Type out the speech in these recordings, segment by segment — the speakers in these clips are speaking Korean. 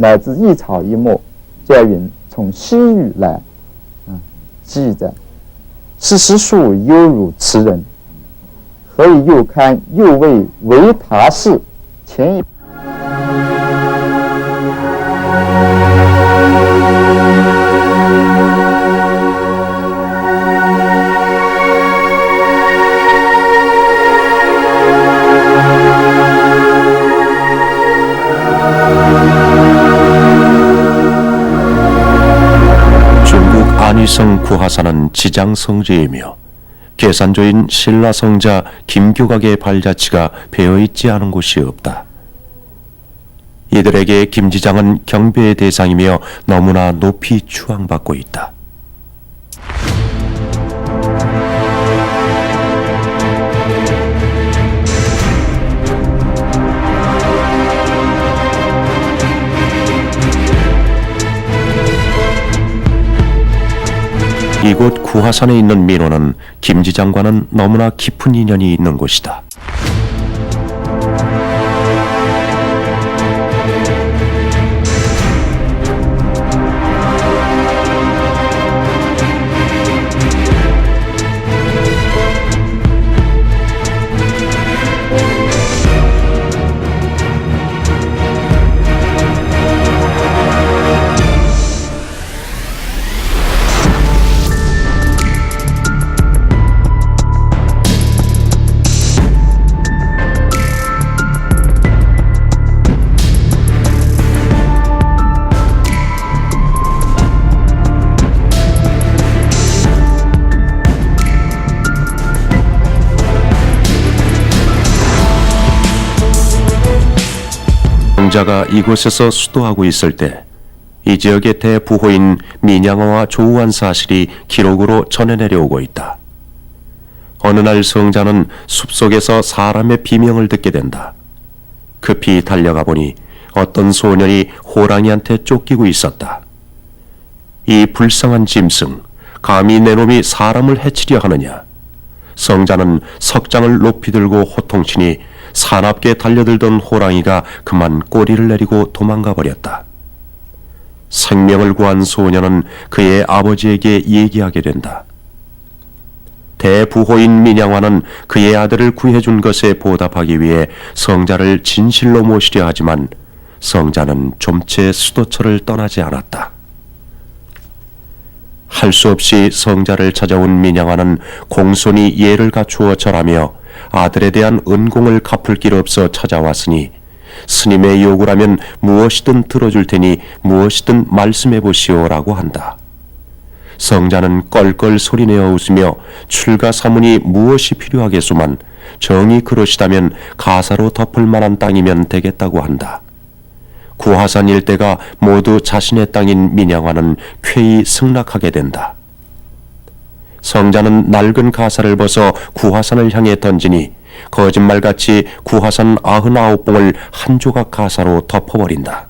乃至一草一木，皆云从西域来，啊，记载。是实数犹如此人，何以又堪又为维他氏前一 안위성 구하사는 지장성지이며 계산조인 신라성자 김교각의 발자취가 배어있지 않은 곳이 없다. 이들에게 김지장은 경배의 대상이며 너무나 높이 추앙받고 있다. 이곳 구하산에 있는 민호는 김지 장과는 너무나 깊은 인연이 있는 곳이다. 왕자가 이곳에서 수도하고 있을 때 이 지역의 대부호인 민양어와 조우한 사실이 기록으로 전해 내려오고 있다. 어느 날 성자는 숲속에서 사람의 비명을 듣게 된다. 급히 달려가 보니 어떤 소년이 호랑이한테 쫓기고 있었다. 이 불쌍한 짐승, 감히 내 놈이 사람을 해치려 하느냐? 성자는 석장을 높이 들고 호통치니 사납게 달려들던 호랑이가 그만 꼬리를 내리고 도망가 버렸다. 생명을 구한 소녀는 그의 아버지에게 얘기하게 된다. 대부호인 민양화는 그의 아들을 구해준 것에 보답하기 위해 성자를 진실로 모시려 하지만 성자는 좀채 수도처를 떠나지 않았다. 할 수 없이 성자를 찾아온 민양화는 공손히 예를 갖추어 절하며 아들에 대한 은공을 갚을 길 없어 찾아왔으니 스님의 요구라면 무엇이든 들어줄 테니 무엇이든 말씀해 보시오라고 한다. 성자는 껄껄 소리내어 웃으며 출가 사문이 무엇이 필요하겠소만 정이 그러시다면 가사로 덮을 만한 땅이면 되겠다고 한다. 구하산 일대가 모두 자신의 땅인 민양화는 쾌히 승낙하게 된다. 성자는 낡은 가사를 벗어 구하산을 향해 던지니 거짓말같이 구하산 아흔아홉 봉을 한 조각 가사로 덮어버린다.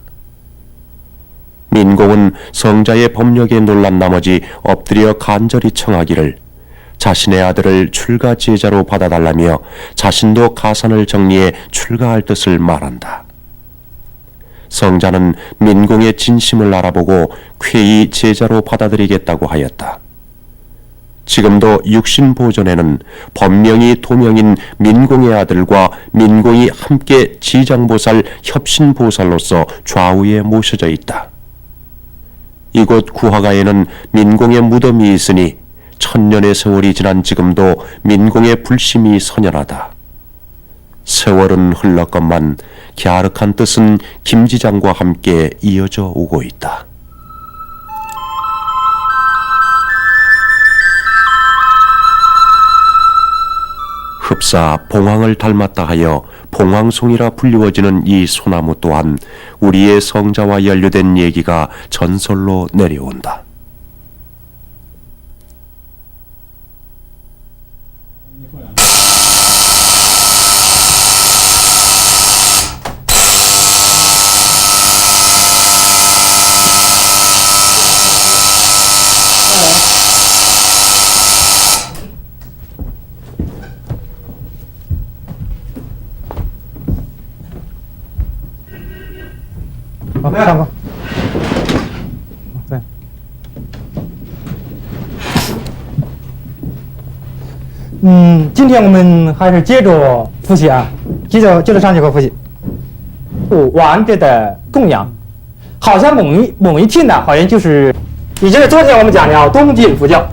민공은 성자의 법력에 놀란 나머지 엎드려 간절히 청하기를 자신의 아들을 출가 제자로 받아달라며 자신도 가산을 정리해 출가할 뜻을 말한다. 성자는 민공의 진심을 알아보고 쾌히 제자로 받아들이겠다고 하였다. 지금도 육신 보존에는 법명이 도명인 민공의 아들과 민공이 함께 지장보살 협신보살로서 좌우에 모셔져 있다. 이곳 구화가에는 민공의 무덤이 있으니 천년의 세월이 지난 지금도 민공의 불심이 선연하다. 세월은 흘렀건만 갸륵한 뜻은 김지장과 함께 이어져 오고 있다. 흡사 봉황을 닮았다 하여 봉황송이라 불리워지는 이 소나무 또한 우리의 성자와 연루된 얘기가 전설로 내려온다. 好，上吧。在。嗯，今天我们还是接着复习啊，接着接着上节课复习。不完整的供养，好像某一某一天呢，好像就是，也就是昨天我们讲的啊，东晋佛教。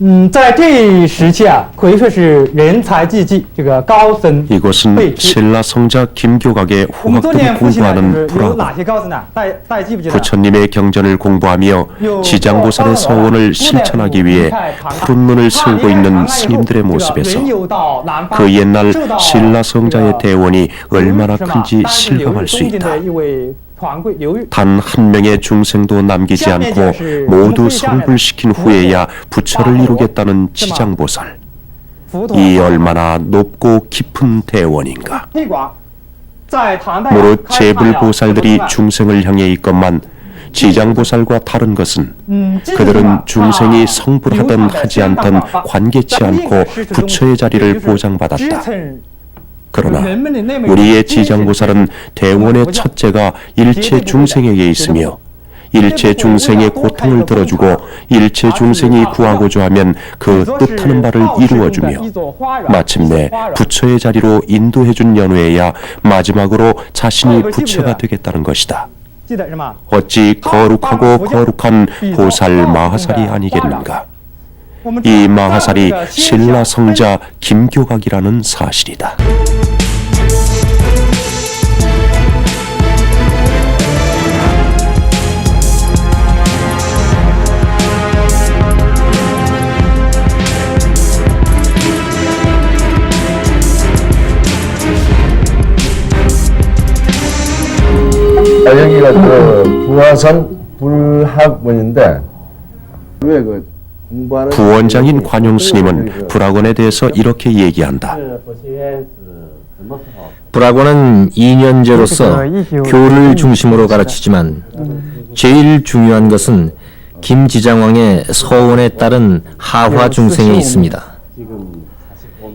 嗯，在这一时期啊，可以说是人才济济，这个高僧 이곳은 辈出。 신라 성자 김교각의 我们昨天 후학들이 复习呢，就 공부하는 是有 불학 哪些高僧呢？大大家记不记得？ 부처님의 경전을 공부하며 지장보살의 서원을 실천하기 위해 푸른 눈을 세우고 있는 스님들의 모습에서 그 옛날 신라 성자의 대원이 얼마나 큰지 실감할 수 있다. 단 한 명의 중생도 남기지 않고 모두 성불시킨 후에야 부처를 이루겠다는 지장보살. 이 얼마나 높고 깊은 대원인가. 무릇 제불보살들이 중생을 향해 있건만 지장보살과 다른 것은 그들은 중생이 성불하든 하지 않든 관계치 않고 부처의 자리를 보장받았다. 그러나 우리의 지장보살은 대원의 첫째가 일체 중생에게 있으며 일체 중생의 고통을 들어주고 일체 중생이 구하고자 하면 그 뜻하는 바를 이루어주며 마침내 부처의 자리로 인도해준 연회야 마지막으로 자신이 부처가 되겠다는 것이다. 어찌 거룩하고 거룩한 보살 마하살이 아니겠는가? 이 마하살이 신라 성자 김교각이라는 사실이다. 아, 여기가 그 부화산 불학원인데 왜그공 부원장인 관용 스님은 불학원에 대해서 이렇게 얘기한다. 불학원은 2년제로서 교를 중심으로 가르치지만 제일 중요한 것은 김지장왕의 서원에 따른 하화 중생에 있습니다.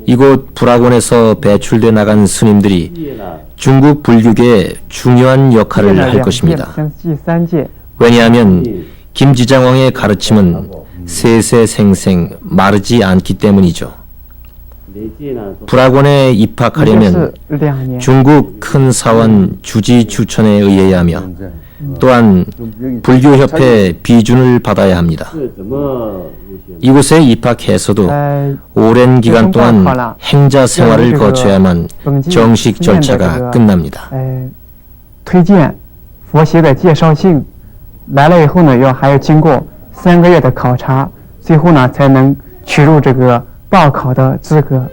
이곳 불학원에서 배출돼 나간 스님들이 중국 불교계에 중요한 역할을 할 것입니다. 왜냐하면 김지장왕의 가르침은 세세생생 마르지 않기 때문이죠. 불학원에 这 입학하려면 是两年， 중국 큰 사원 주지 추천에 의해야 하며 또한 불교협회 비준을 받아야 합니다. 이곳에 입학해서도 呃， 오랜 기간 동안 행자 생활을 거쳐야만 정식 절차가 끝납니다. 呃，推荐佛学的介绍信，来了以后呢，要还要经过 三个月的考察，最后呢才能取入这个报考的资格。